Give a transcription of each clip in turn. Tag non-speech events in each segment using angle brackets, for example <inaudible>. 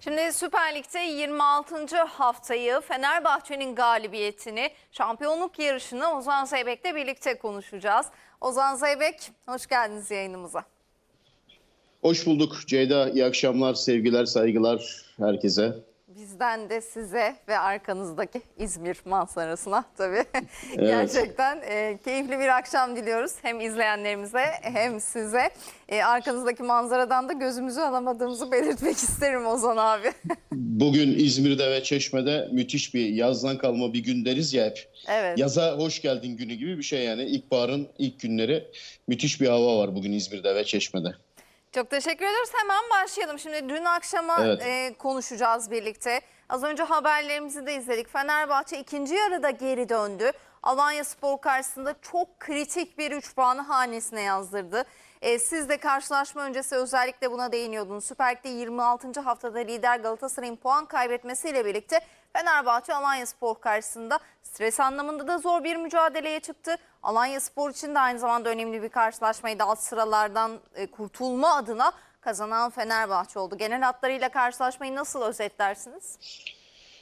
Şimdi Süper Lig'de 26. haftayı Fenerbahçe'nin galibiyetini, şampiyonluk yarışını Ozan Zeybek'le birlikte konuşacağız. Ozan Zeybek, hoş geldiniz yayınımıza. Hoş bulduk Ceyda. İyi akşamlar, sevgiler, saygılar herkese. Bizden de size ve arkanızdaki İzmir manzarasına tabii. <laughs> Gerçekten e, keyifli bir akşam diliyoruz. Hem izleyenlerimize hem size. E, arkanızdaki manzaradan da gözümüzü alamadığımızı belirtmek <laughs> isterim Ozan abi. <laughs> Bugün İzmir'de ve Çeşme'de müthiş bir yazdan kalma bir gün deriz ya hep. evet. Yaza hoş geldin günü gibi bir şey yani. İlkbaharın ilk günleri müthiş bir hava var bugün İzmir'de ve Çeşme'de. Çok teşekkür ediyoruz. Hemen başlayalım. Şimdi dün akşama Evet. e, konuşacağız birlikte. Az önce haberlerimizi de izledik. Fenerbahçe ikinci yarıda geri döndü. Alanya Spor karşısında çok kritik bir 3 puanı hanesine yazdırdı. E, siz de karşılaşma öncesi özellikle buna değiniyordunuz. Süper Lig'de 26. haftada lider Galatasaray'ın puan kaybetmesiyle birlikte Fenerbahçe Alanya Spor karşısında stres anlamında da zor bir mücadeleye çıktı. Alanya Spor için de aynı zamanda önemli bir karşılaşmaydı. Alt sıralardan e, kurtulma adına kazanan Fenerbahçe oldu. Genel hatlarıyla karşılaşmayı nasıl özetlersiniz?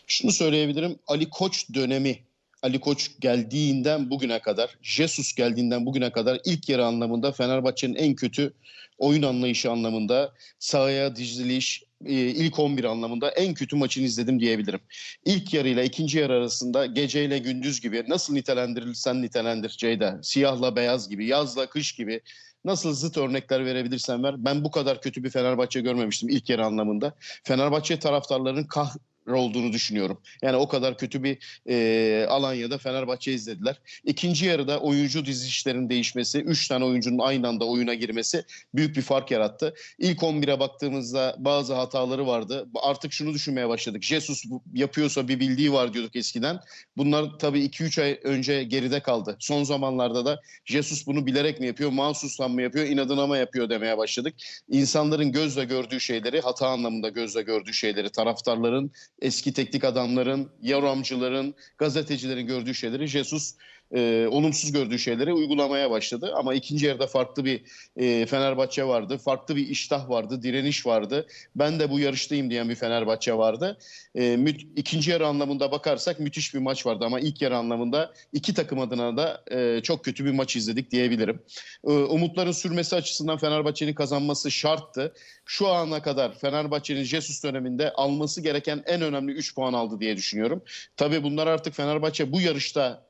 Şunu söyleyebilirim. Ali Koç dönemi Ali Koç geldiğinden bugüne kadar, Jesus geldiğinden bugüne kadar ilk yarı anlamında Fenerbahçe'nin en kötü oyun anlayışı anlamında, sahaya diziliş, e, ilk 11 anlamında en kötü maçını izledim diyebilirim. İlk yarıyla ikinci yarı arasında geceyle gündüz gibi nasıl nitelendirilsen nitelendir Ceyda. Siyahla beyaz gibi, yazla kış gibi nasıl zıt örnekler verebilirsen ver. Ben bu kadar kötü bir Fenerbahçe görmemiştim ilk yarı anlamında. Fenerbahçe taraftarlarının kah olduğunu düşünüyorum. Yani o kadar kötü bir e, Alanya'da Fenerbahçe izlediler. İkinci yarıda oyuncu dizilişlerin değişmesi, 3 tane oyuncunun aynı anda oyuna girmesi büyük bir fark yarattı. İlk 11'e baktığımızda bazı hataları vardı. Artık şunu düşünmeye başladık. Jesus yapıyorsa bir bildiği var diyorduk eskiden. Bunlar tabii 2-3 ay önce geride kaldı. Son zamanlarda da Jesus bunu bilerek mi yapıyor, mahsustan mı yapıyor, inadına mı yapıyor demeye başladık. İnsanların gözle gördüğü şeyleri, hata anlamında gözle gördüğü şeyleri, taraftarların eski teknik adamların, yoramcıların, gazetecilerin gördüğü şeyleri Jesus e, olumsuz gördüğü şeyleri uygulamaya başladı. Ama ikinci yarıda farklı bir e, Fenerbahçe vardı. Farklı bir iştah vardı, direniş vardı. Ben de bu yarıştayım diyen bir Fenerbahçe vardı. E, mü- ikinci yarı anlamında bakarsak müthiş bir maç vardı. Ama ilk yarı anlamında iki takım adına da e, çok kötü bir maç izledik diyebilirim. E, umutların sürmesi açısından Fenerbahçe'nin kazanması şarttı. Şu ana kadar Fenerbahçe'nin Jesus döneminde alması gereken en önemli 3 puan aldı diye düşünüyorum. Tabii bunlar artık Fenerbahçe bu yarışta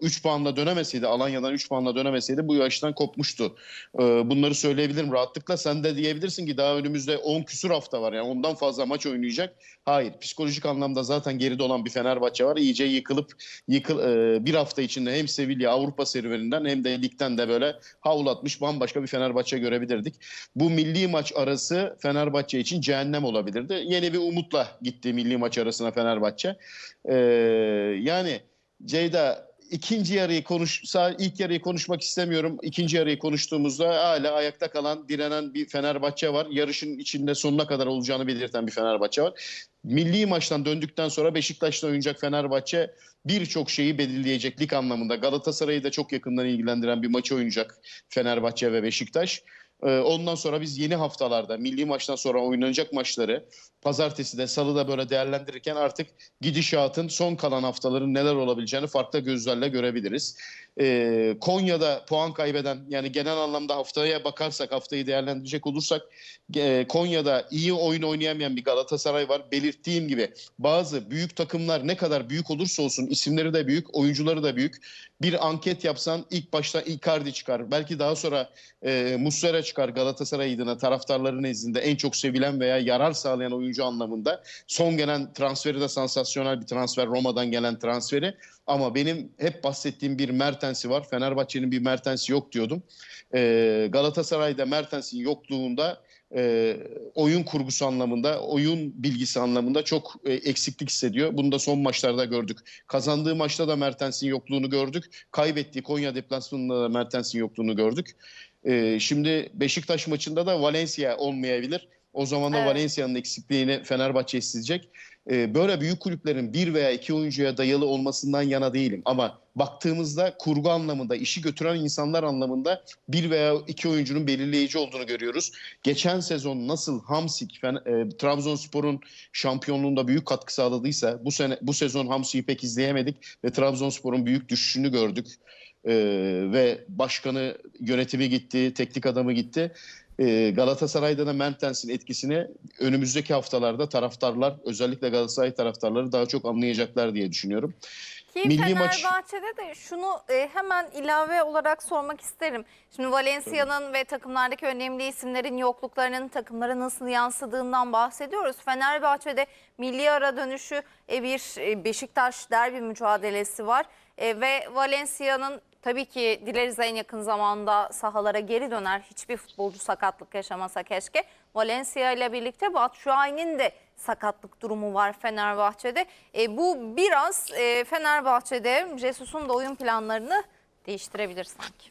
3 puanla dönemeseydi, Alanya'dan 3 puanla dönemeseydi bu yarıştan kopmuştu. E, bunları söyleyebilirim rahatlıkla. Sen de diyebilirsin ki daha önümüzde 10 küsur hafta var. Yani ondan fazla maç oynayacak. Hayır, psikolojik anlamda zaten geride olan bir Fenerbahçe var. İyice yıkılıp yıkıl e, bir hafta içinde hem Sevilla Avrupa serüveninden hem de ligden de böyle havlatmış bambaşka bir Fenerbahçe görebilirdik. Bu milli maç arası Fenerbahçe için cehennem olabilirdi. Yeni bir umutla gitti milli maç arasına Fenerbahçe. Ee, yani Ceyda ikinci yarıyı konuş ilk yarıyı konuşmak istemiyorum. İkinci yarıyı konuştuğumuzda hala ayakta kalan, direnen bir Fenerbahçe var. Yarışın içinde sonuna kadar olacağını belirten bir Fenerbahçe var. Milli maçtan döndükten sonra Beşiktaş'ta oynayacak Fenerbahçe birçok şeyi belirleyecek lig anlamında. Galatasaray'ı da çok yakından ilgilendiren bir maçı oynayacak Fenerbahçe ve Beşiktaş. Ee, Ondan sonra biz yeni haftalarda milli maçtan sonra oynanacak maçları pazartesi de salıda böyle değerlendirirken artık gidişatın son kalan haftaların neler olabileceğini farklı gözlerle görebiliriz. Ee, Konya'da puan kaybeden yani genel anlamda haftaya bakarsak haftayı değerlendirecek olursak e, Konya'da iyi oyun oynayamayan bir Galatasaray var. Belirttiğim gibi bazı büyük takımlar ne kadar büyük olursa olsun isimleri de büyük, oyuncuları da büyük. Bir anket yapsan ilk başta Icardi çıkar. Belki daha sonra e, Muslera çıkar Galatasaray adına taraftarların nezdinde en çok sevilen veya yarar sağlayan oyuncu anlamında. Son gelen transferi de sansasyonel bir transfer Roma'dan gelen transferi. Ama benim hep bahsettiğim bir Mertens'i var. Fenerbahçe'nin bir Mertens'i yok diyordum. E, Galatasaray'da Mertens'in yokluğunda e, oyun kurgusu anlamında, oyun bilgisi anlamında çok e, eksiklik hissediyor. Bunu da son maçlarda gördük. Kazandığı maçta da Mertens'in yokluğunu gördük. Kaybettiği Konya deplasmanında da Mertens'in yokluğunu gördük. E, şimdi Beşiktaş maçında da Valencia olmayabilir. O zaman da Evet. Valencia'nın eksikliğini Fenerbahçe isteyecek. Ee, böyle büyük kulüplerin bir veya iki oyuncuya dayalı olmasından yana değilim. Ama baktığımızda kurgu anlamında, işi götüren insanlar anlamında bir veya iki oyuncunun belirleyici olduğunu görüyoruz. Geçen sezon nasıl Hamsik, e, Trabzonspor'un şampiyonluğunda büyük katkı sağladıysa bu sene bu sezon Hamsik'i pek izleyemedik ve Trabzonspor'un büyük düşüşünü gördük. Ee, ve başkanı yönetimi gitti, teknik adamı gitti. Ee, Galatasaray'da da Mertens'in etkisini önümüzdeki haftalarda taraftarlar özellikle Galatasaray taraftarları daha çok anlayacaklar diye düşünüyorum. Ki Milli maç- Fenerbahçe'de de şunu e, hemen ilave olarak sormak isterim. Şimdi Valencia'nın ve takımlardaki önemli isimlerin yokluklarının takımlara nasıl yansıdığından bahsediyoruz. Fenerbahçe'de milli ara dönüşü e, bir e, Beşiktaş derbi mücadelesi var. E, ve Valencia'nın tabii ki dileriz en yakın zamanda sahalara geri döner. Hiçbir futbolcu sakatlık yaşamasa keşke. Valencia ile birlikte Batshuayi'nin de sakatlık durumu var Fenerbahçe'de. E, bu biraz e, Fenerbahçe'de Jesus'un da oyun planlarını değiştirebilir sanki.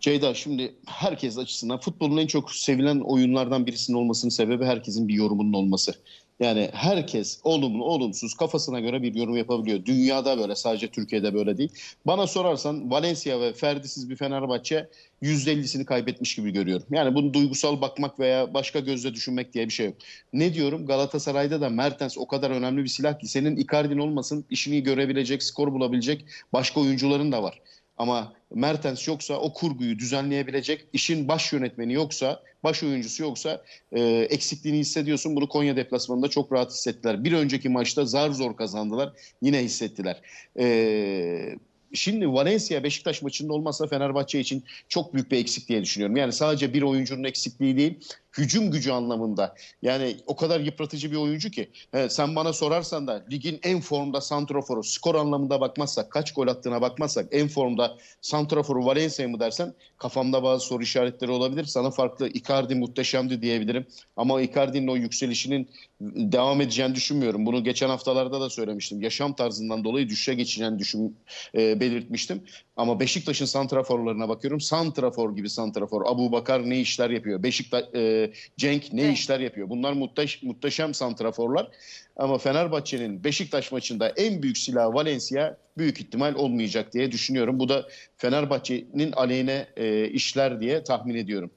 Ceyda şimdi herkes açısından futbolun en çok sevilen oyunlardan birisinin olmasının sebebi herkesin bir yorumunun olması. Yani herkes olumlu olumsuz kafasına göre bir yorum yapabiliyor. Dünyada böyle sadece Türkiye'de böyle değil. Bana sorarsan Valencia ve Ferdi'siz bir Fenerbahçe %50'sini kaybetmiş gibi görüyorum. Yani bunu duygusal bakmak veya başka gözle düşünmek diye bir şey yok. Ne diyorum Galatasaray'da da Mertens o kadar önemli bir silah ki senin Icardi'nin olmasın işini görebilecek, skor bulabilecek başka oyuncuların da var. Ama Mertens yoksa o kurguyu düzenleyebilecek işin baş yönetmeni yoksa, baş oyuncusu yoksa e, eksikliğini hissediyorsun. Bunu Konya deplasmanında çok rahat hissettiler. Bir önceki maçta zar zor kazandılar. Yine hissettiler. E, şimdi Valencia Beşiktaş maçında olmazsa Fenerbahçe için çok büyük bir eksik diye düşünüyorum. Yani sadece bir oyuncunun eksikliği değil, hücum gücü anlamında. Yani o kadar yıpratıcı bir oyuncu ki. He, sen bana sorarsan da ligin en formda santraforu, skor anlamında bakmazsak, kaç gol attığına bakmazsak en formda santraforu Valencia mı dersen kafamda bazı soru işaretleri olabilir. Sana farklı Icardi muhteşemdi diyebilirim. Ama Icardi'nin o yükselişinin devam edeceğini düşünmüyorum. Bunu geçen haftalarda da söylemiştim. Yaşam tarzından dolayı düşüşe geçeceğini düşün, e, belirtmiştim. Ama Beşiktaş'ın santraforlarına bakıyorum. Santrafor gibi santrafor. Abu Bakar ne işler yapıyor? Beşiktaş e, Cenk ne Cenk. işler yapıyor? Bunlar muhteş, muhteşem santraforlar. Ama Fenerbahçe'nin Beşiktaş maçında en büyük silahı Valencia büyük ihtimal olmayacak diye düşünüyorum. Bu da Fenerbahçe'nin aleyhine e, işler diye tahmin ediyorum.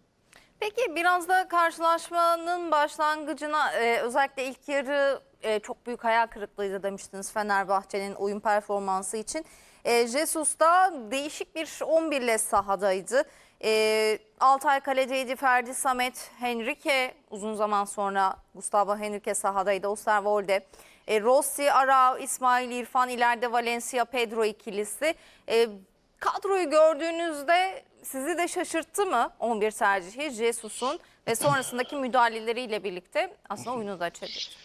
Peki biraz da karşılaşmanın başlangıcına e, özellikle ilk yarı e, çok büyük hayal kırıklığıydı demiştiniz Fenerbahçe'nin oyun performansı için. E, Jesus da değişik bir 11 ile sahadaydı. E, Altay kaleciydi Ferdi Samet, Henrique uzun zaman sonra Gustavo Henrique sahadaydı. Osterwolde, e, Rossi, Arao, İsmail İrfan, ileride Valencia, Pedro ikilisi. E, kadroyu gördüğünüzde sizi de şaşırttı mı 11 tercihi Jesus'un ve sonrasındaki müdahaleleriyle birlikte aslında oyunu da çevirdi.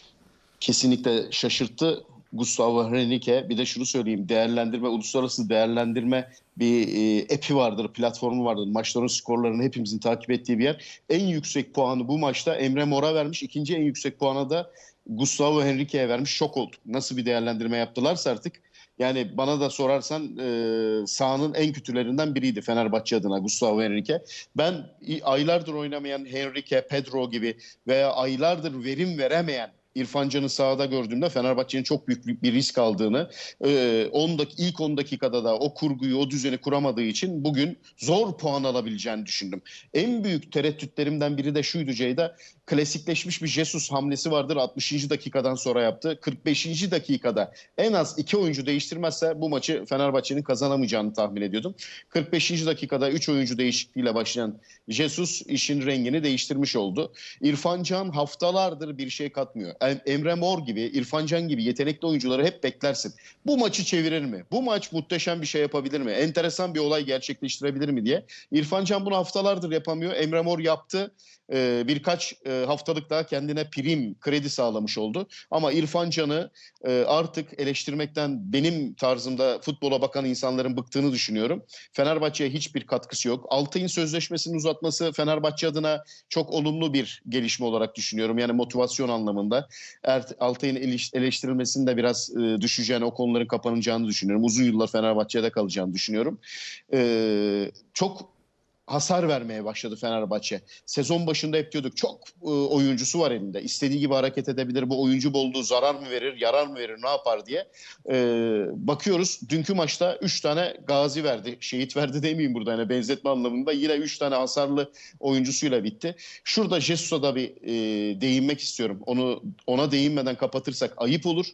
kesinlikle şaşırttı. Gustavo Henrique bir de şunu söyleyeyim değerlendirme uluslararası değerlendirme bir e, epi vardır platformu vardır. Maçların skorlarını hepimizin takip ettiği bir yer. En yüksek puanı bu maçta Emre Mor'a vermiş. İkinci en yüksek puanı da Gustavo Henrique'ye vermiş. Şok oldum nasıl bir değerlendirme yaptılarsa artık yani bana da sorarsan e, sahanın en kötülerinden biriydi Fenerbahçe adına Gustavo Henrique. Ben aylardır oynamayan Henrique, Pedro gibi veya aylardır verim veremeyen İrfan Can'ı sahada gördüğümde Fenerbahçe'nin çok büyük bir risk aldığını, e, 10 dak ilk 10 dakikada da o kurguyu, o düzeni kuramadığı için bugün zor puan alabileceğini düşündüm. En büyük tereddütlerimden biri de şuydu Ceyda, klasikleşmiş bir Jesus hamlesi vardır 60. dakikadan sonra yaptı. 45. dakikada en az iki oyuncu değiştirmezse bu maçı Fenerbahçe'nin kazanamayacağını tahmin ediyordum. 45. dakikada 3 oyuncu değişikliğiyle başlayan Jesus işin rengini değiştirmiş oldu. İrfan Can haftalardır bir şey katmıyor. Em- Emre Mor gibi, İrfan Can gibi yetenekli oyuncuları hep beklersin. Bu maçı çevirir mi? Bu maç muhteşem bir şey yapabilir mi? Enteresan bir olay gerçekleştirebilir mi diye. İrfan Can bunu haftalardır yapamıyor. Emre Mor yaptı. Ee, birkaç e, haftalık daha kendine prim, kredi sağlamış oldu. Ama İrfan Can'ı e, artık eleştirmekten benim tarzımda futbola bakan insanların bıktığını düşünüyorum. Fenerbahçe'ye hiçbir katkısı yok. Altay'ın sözleşmesini uzatması Fenerbahçe adına çok olumlu bir gelişme olarak düşünüyorum. Yani motivasyon anlamında. Er, Altay'ın eleş- eleştirilmesinin de biraz e, düşeceğini, o konuların kapanacağını düşünüyorum. Uzun yıllar Fenerbahçe'de kalacağını düşünüyorum. E, çok hasar vermeye başladı Fenerbahçe. Sezon başında hep diyorduk çok e, oyuncusu var elinde. İstediği gibi hareket edebilir. Bu oyuncu bolluğu zarar mı verir, yarar mı verir, ne yapar diye. E, bakıyoruz dünkü maçta 3 tane gazi verdi. Şehit verdi <laughs> demeyeyim burada yani benzetme anlamında. Yine 3 tane hasarlı oyuncusuyla bitti. Şurada Jesus'a da bir e, değinmek istiyorum. Onu ona değinmeden kapatırsak ayıp olur.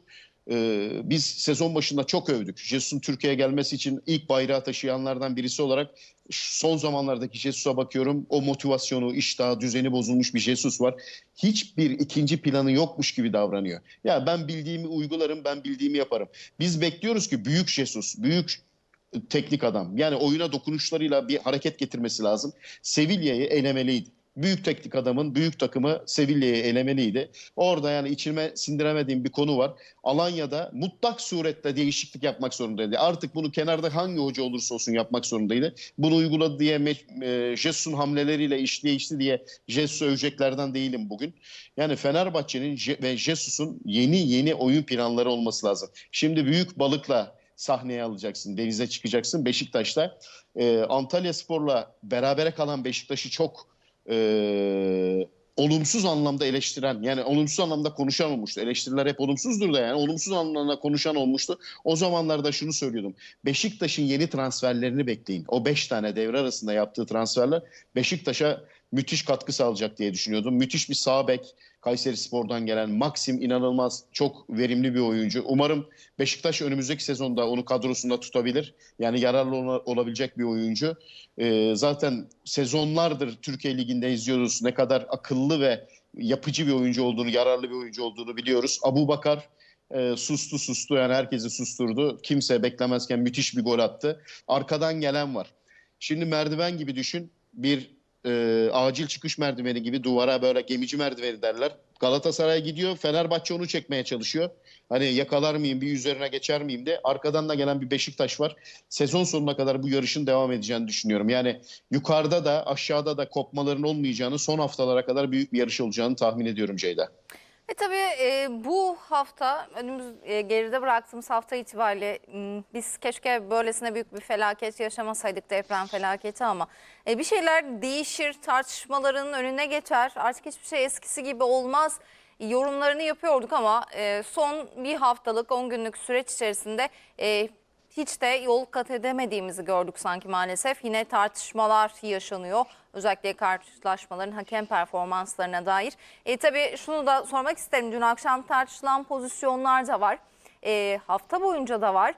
Ee, biz sezon başında çok övdük. Jesus'un Türkiye'ye gelmesi için ilk bayrağı taşıyanlardan birisi olarak son zamanlardaki Jesus'a bakıyorum. O motivasyonu, iştahı, düzeni bozulmuş bir Jesus var. Hiçbir ikinci planı yokmuş gibi davranıyor. Ya ben bildiğimi uygularım, ben bildiğimi yaparım. Biz bekliyoruz ki büyük Jesus, büyük teknik adam. Yani oyuna dokunuşlarıyla bir hareket getirmesi lazım. Sevilla'yı elemeliydi. Büyük teknik adamın büyük takımı Sevilla'yı elemeliydi. Orada yani içime sindiremediğim bir konu var. Alanya'da mutlak surette değişiklik yapmak zorundaydı. Artık bunu kenarda hangi hoca olursa olsun yapmak zorundaydı. Bunu uyguladı diye e, Jesus'un hamleleriyle iş değişti diye Jesus'u öveceklerden değilim bugün. Yani Fenerbahçe'nin ve Jesus'un yeni yeni oyun planları olması lazım. Şimdi büyük balıkla sahneye alacaksın. Denize çıkacaksın. Beşiktaş'ta e, Antalya Spor'la berabere kalan Beşiktaş'ı çok e, olumsuz anlamda eleştiren yani olumsuz anlamda konuşan olmuştu. Eleştiriler hep olumsuzdur da yani olumsuz anlamda konuşan olmuştu. O zamanlarda şunu söylüyordum. Beşiktaş'ın yeni transferlerini bekleyin. O 5 tane devre arasında yaptığı transferler Beşiktaş'a müthiş katkı sağlayacak diye düşünüyordum. Müthiş bir sağ bek Kayseri Spor'dan gelen Maxim inanılmaz çok verimli bir oyuncu. Umarım Beşiktaş önümüzdeki sezonda onu kadrosunda tutabilir. Yani yararlı ola- olabilecek bir oyuncu. Ee, zaten sezonlardır Türkiye Ligi'nde izliyoruz. Ne kadar akıllı ve yapıcı bir oyuncu olduğunu, yararlı bir oyuncu olduğunu biliyoruz. Abu Bakar e, sustu sustu yani herkesi susturdu. Kimse beklemezken müthiş bir gol attı. Arkadan gelen var. Şimdi merdiven gibi düşün. Bir e, acil çıkış merdiveni gibi duvara böyle gemici merdiveni derler. Galatasaray gidiyor. Fenerbahçe onu çekmeye çalışıyor. Hani yakalar mıyım bir üzerine geçer miyim de arkadan da gelen bir Beşiktaş var. Sezon sonuna kadar bu yarışın devam edeceğini düşünüyorum. Yani yukarıda da aşağıda da kopmaların olmayacağını son haftalara kadar büyük bir yarış olacağını tahmin ediyorum Ceyda. Ve tabii e, bu hafta önümüz e, geride bıraktığımız hafta itibariyle m, biz keşke böylesine büyük bir felaket yaşamasaydık deprem felaketi ama e, bir şeyler değişir, tartışmaların önüne geçer. Artık hiçbir şey eskisi gibi olmaz yorumlarını yapıyorduk ama e, son bir haftalık 10 günlük süreç içerisinde e, hiç de yol kat edemediğimizi gördük sanki maalesef. Yine tartışmalar yaşanıyor. Özellikle karşılaşmaların hakem performanslarına dair. E, tabii şunu da sormak isterim. Dün akşam tartışılan pozisyonlar da var. E, hafta boyunca da var.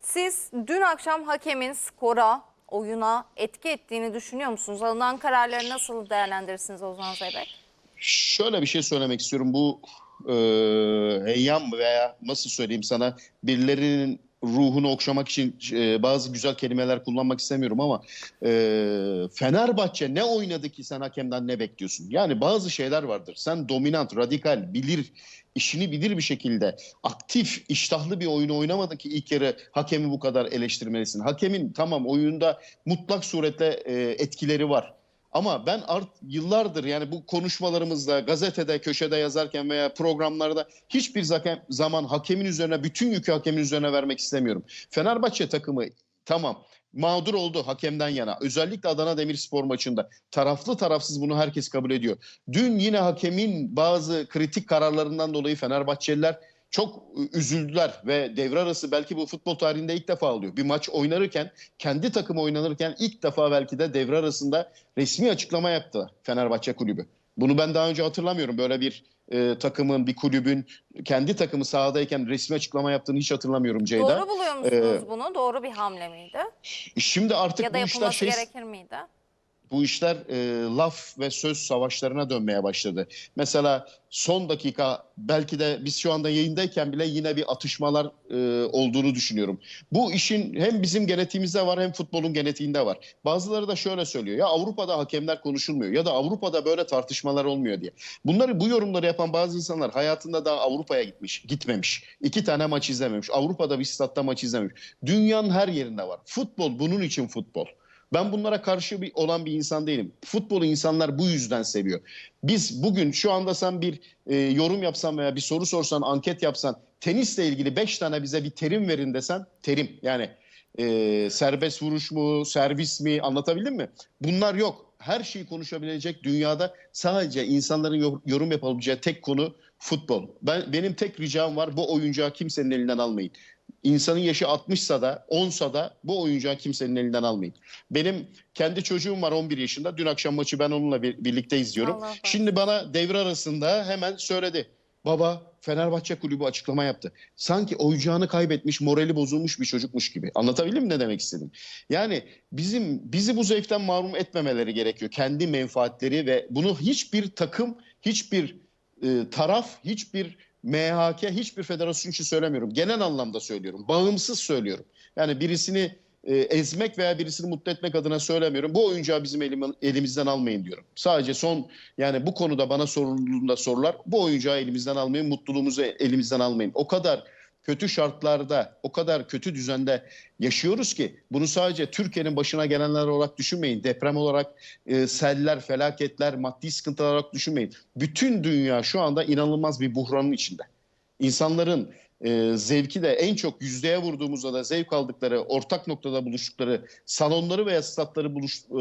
Siz dün akşam hakemin skora, oyuna etki ettiğini düşünüyor musunuz? Alınan kararları nasıl değerlendirirsiniz Ozan Zeybek? Şöyle bir şey söylemek istiyorum. Bu e, heyyam veya nasıl söyleyeyim sana birilerinin ruhunu okşamak için e, bazı güzel kelimeler kullanmak istemiyorum ama e, Fenerbahçe ne oynadı ki sen hakemden ne bekliyorsun? Yani bazı şeyler vardır. Sen dominant, radikal, bilir, işini bilir bir şekilde aktif, iştahlı bir oyunu oynamadın ki ilk yarı hakemi bu kadar eleştirmelisin. Hakemin tamam oyunda mutlak suretle e, etkileri var. Ama ben art yıllardır yani bu konuşmalarımızda, gazetede, köşede yazarken veya programlarda hiçbir zaman hakemin üzerine, bütün yükü hakemin üzerine vermek istemiyorum. Fenerbahçe takımı tamam mağdur oldu hakemden yana. Özellikle Adana Demirspor maçında. Taraflı tarafsız bunu herkes kabul ediyor. Dün yine hakemin bazı kritik kararlarından dolayı Fenerbahçeliler çok üzüldüler ve devre arası belki bu futbol tarihinde ilk defa oluyor. Bir maç oynarken, kendi takımı oynanırken ilk defa belki de devre arasında resmi açıklama yaptı Fenerbahçe kulübü. Bunu ben daha önce hatırlamıyorum. Böyle bir e, takımın, bir kulübün kendi takımı sahadayken resmi açıklama yaptığını hiç hatırlamıyorum Ceyda. Doğru buluyor musunuz bunu? Doğru bir hamle miydi? Şimdi artık Ya da bu işler şey gerekir miydi? Bu işler e, laf ve söz savaşlarına dönmeye başladı. Mesela son dakika belki de biz şu anda yayındayken bile yine bir atışmalar e, olduğunu düşünüyorum. Bu işin hem bizim genetiğimizde var hem futbolun genetiğinde var. Bazıları da şöyle söylüyor ya Avrupa'da hakemler konuşulmuyor ya da Avrupa'da böyle tartışmalar olmuyor diye. Bunları bu yorumları yapan bazı insanlar hayatında daha Avrupa'ya gitmiş, gitmemiş. İki tane maç izlememiş. Avrupa'da bir statta maç izlememiş. Dünyanın her yerinde var. Futbol bunun için futbol. Ben bunlara karşı bir, olan bir insan değilim. Futbolu insanlar bu yüzden seviyor. Biz bugün şu anda sen bir e, yorum yapsan veya bir soru sorsan, anket yapsan, tenisle ilgili 5 tane bize bir terim verin desen, terim yani e, serbest vuruş mu, servis mi anlatabildim mi? Bunlar yok. Her şeyi konuşabilecek dünyada sadece insanların yor- yorum yapabileceği tek konu futbol. Ben benim tek ricam var bu oyuncağı kimsenin elinden almayın. İnsanın yaşı 60'sa da 10'sa da bu oyuncağı kimsenin elinden almayın. Benim kendi çocuğum var 11 yaşında. Dün akşam maçı ben onunla bir- birlikte izliyorum. Allah. Şimdi bana devre arasında hemen söyledi. Baba Fenerbahçe kulübü açıklama yaptı. Sanki oyuncağını kaybetmiş, morali bozulmuş bir çocukmuş gibi. Anlatabildim mi ne demek istedim? Yani bizim bizi bu zevkten mahrum etmemeleri gerekiyor. Kendi menfaatleri ve bunu hiçbir takım, hiçbir e, taraf, hiçbir MHK, hiçbir federasyon için söylemiyorum. Genel anlamda söylüyorum. Bağımsız söylüyorum. Yani birisini e, ezmek veya birisini mutlu etmek adına söylemiyorum. Bu oyuncağı bizim elim- elimizden almayın diyorum. Sadece son yani bu konuda bana sorulduğunda sorular bu oyuncağı elimizden almayın, mutluluğumuzu elimizden almayın. O kadar kötü şartlarda, o kadar kötü düzende yaşıyoruz ki bunu sadece Türkiye'nin başına gelenler olarak düşünmeyin. Deprem olarak, e, seller, felaketler, maddi sıkıntılar olarak düşünmeyin. Bütün dünya şu anda inanılmaz bir buhranın içinde. İnsanların e, zevki de en çok yüzdeye vurduğumuzda da zevk aldıkları, ortak noktada buluştukları, salonları veya statları buluş, e,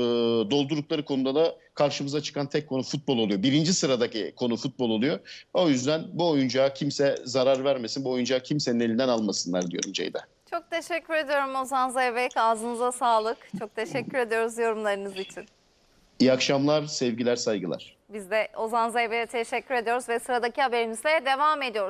doldurdukları konuda da karşımıza çıkan tek konu futbol oluyor. Birinci sıradaki konu futbol oluyor. O yüzden bu oyuncağa kimse zarar vermesin, bu oyuncağı kimsenin elinden almasınlar diyorum Ceyda. Çok teşekkür ediyorum Ozan Zeybek. Ağzınıza sağlık. Çok teşekkür ediyoruz yorumlarınız için. İyi akşamlar, sevgiler, saygılar. Biz de Ozan Zeybek'e teşekkür ediyoruz ve sıradaki haberimizle devam ediyoruz.